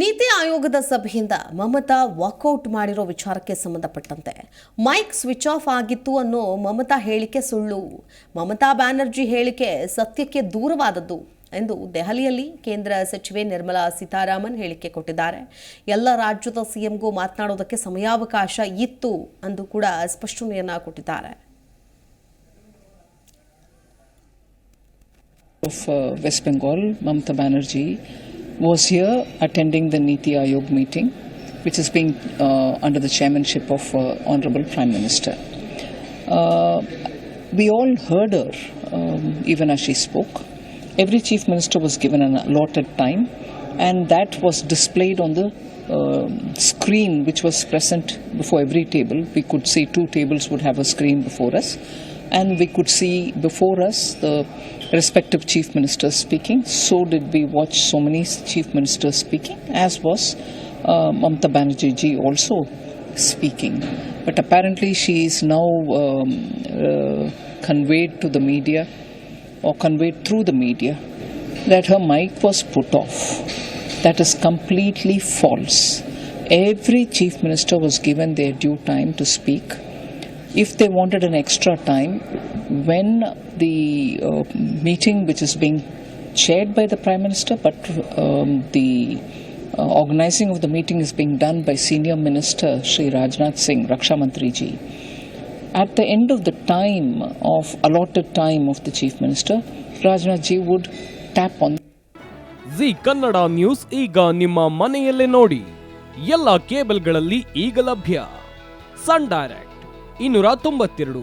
ನೀತಿ ಆಯೋಗದ ಸಭೆಯಿಂದ ಮಮತಾ ವಾಕೌಟ್ ಮಾಡಿರೋ ವಿಚಾರಕ್ಕೆ ಸಂಬಂಧಪಟ್ಟಂತೆ. ಮೈಕ್ ಸ್ವಿಚ್ ಆಫ್ ಆಗಿತ್ತು ಅನ್ನೋ ಮಮತಾ ಹೇಳಿಕೆ ಸುಳ್ಳು. ಮಮತಾ ಬ್ಯಾನರ್ಜಿ ಹೇಳಿಕೆ ಸತ್ಯಕ್ಕೆ ದೂರವಾದದ್ದು ಎಂದು ದೆಹಲಿಯಲ್ಲಿ ಕೇಂದ್ರ ಸಚಿವೆ ನಿರ್ಮಲಾ ಸೀತಾರಾಮನ್ ಹೇಳಿಕೆ ಕೊಟ್ಟಿದ್ದಾರೆ. ಎಲ್ಲ ರಾಜ್ಯದ ಸಿಎಂಗೂ ಮಾತನಾಡೋದಕ್ಕೆ ಸಮಯಾವಕಾಶ ಇತ್ತು ಅಂದು ಕೂಡ ಸ್ಪಷ್ಟನೆಯನ್ನ ಕೊಟ್ಟಿದ್ದಾರೆ. Of west Bengal Bengal, Banerjee was here attending the Niti Aayog meeting, which is being uh, under the chairmanship of uh, Honorable Prime Minister. Uh, we all heard her, um, even as she spoke. Every chief minister was given an allotted time, and that was displayed on the um screen which was present before every table. We could see two tables would have a screen before us, and we could see before us the respective chief ministers speaking. So did we watch so many chief ministers speaking, as was uh, Mamata Banerjee ji also speaking. But apparently, she is now um, uh, conveyed to the media or conveyed through the media that her mic was put off. That is completely false. Every chief minister was given their due time to speak. If they wanted an extra time, when the uh, meeting, which is being chaired by the prime minister, but um, the uh, organizing of the meeting is being done by senior minister Sri Rajnath Singh, Raksha Mantri ji. At the end of the time of allotted time of the chief minister, Rajnath ji would tap on Zee Kannada news ಈಗ ನಿಮ್ಮ ಮನೆಯಲ್ಲೇ ನೋಡಿ ಎಲ್ಲ ಕೇಬಲ್ಗಳಲ್ಲಿ ಈಗ ಲಭ್ಯ ಸನ್ direct ಇನ್ನೂರ ತೊಂಬತ್ತೆರಡು